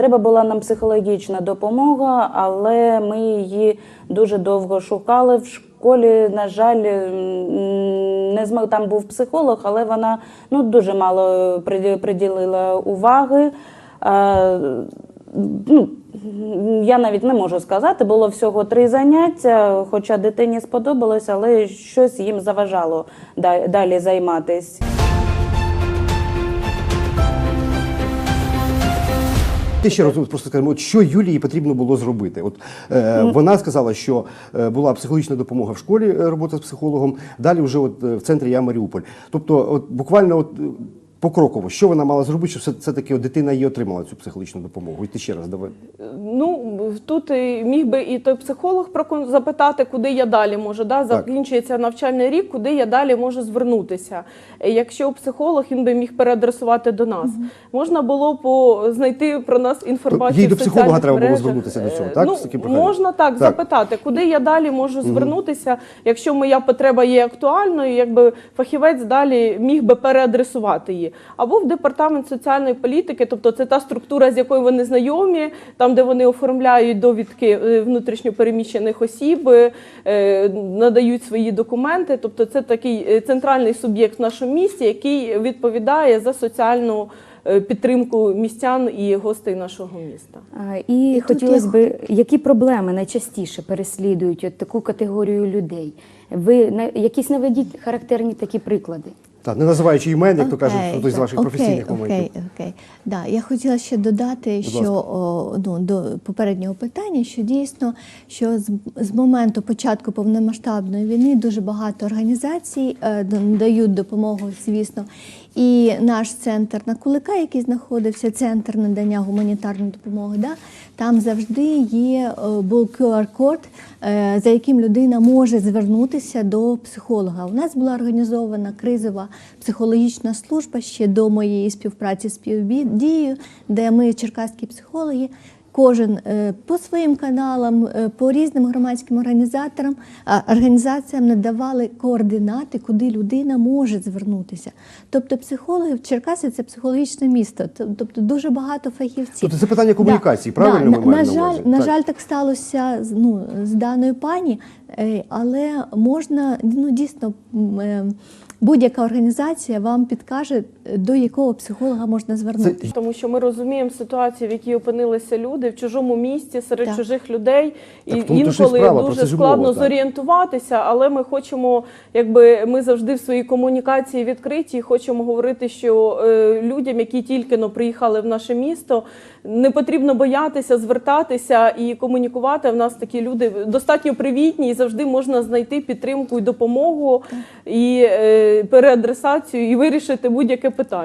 Треба була нам психологічна допомога, але ми її дуже довго шукали в школі. На жаль, не змог там був психолог, але вона ну дуже мало приділила уваги. Е, ну, я навіть не можу сказати, було всього три заняття, хоча дитині сподобалось, але щось їм заважало далі займатися. Ти ще раз просто скажемо, от що Юлії потрібно було зробити. От е, вона сказала, що е, була психологічна допомога в школі, е, робота з психологом. Далі вже от е, в центрі Я Маріуполь. Тобто, от буквально от. Покроково, що вона мала зробити, щоб все, все таки дитина її отримала цю психологічну допомогу? І ти ще раз давай. Ну тут міг би і той психолог запитати, куди я далі можу. Да? Закінчується навчальний рік, куди я далі можу звернутися. Якщо психолог він би міг переадресувати до нас, можна було по знайти про нас інформацію. Їй до психолога соціальних треба було звернутися до цього, Е, так? Ну, З таким можна так, Так. запитати, куди я далі можу звернутися, якщо моя потреба є актуальною, якби фахівець далі міг би переадресувати її. Або в департамент соціальної політики, тобто це та структура, з якою вони знайомі, там, де вони оформляють довідки е, внутрішньопереміщених осіб, е, надають свої документи. Тобто, це такий е, центральний суб'єкт в нашому місті, який відповідає за соціальну підтримку містян і гостей нашого міста. І, тут хотілося я б, які проблеми найчастіше переслідують от таку категорію людей? Ви на- якісь наведіть характерні такі приклади? Так, не називаючи імен, як то кажуть, хтось хтось з ваших okay, професійних моментів. Окей, okay. Да, я хотіла ще додати, що о, ну, до попереднього питання, що дійсно, що з, з моменту початку повномасштабної війни дуже багато організацій е, дають допомогу, звісно. І наш центр на Кулика, який знаходився, центр надання гуманітарної допомоги, да, там завжди є е, був QR-код, е, за яким людина може звернутися до психолога. У нас була організована кризова психологічна служба ще до моєї співпраці з співдією, де ми, черкаські психологи, кожен е, по своїм каналам, е, по різним громадським організаторам, організаціям надавали координати, куди людина може звернутися. Тобто, психологи в Черкаси це психологічне місто, тобто дуже багато фахівців. Тобто це питання комунікації, правильно Да, ми на, маємо на жаль, увазі? на Так. жаль, так сталося з- ну, з даною пані, е, але можна ну, дійсно будь-яка організація вам підкаже, до якого психолога можна звернутися. Тому що ми розуміємо ситуацію, в якій опинилися люди в чужому місті серед Так. чужих людей, і Так, інколи справа, дуже складно мова, зорієнтуватися. Але ми хочемо, якби ми завжди в своїй комунікації відкриті, і хочемо говорити, що е, людям, які тільки но приїхали в наше місто, не потрібно боятися звертатися і комунікувати. В нас такі люди достатньо привітні, і завжди можна знайти підтримку і допомогу, і е, переадресацію, і вирішити будь-яке питання.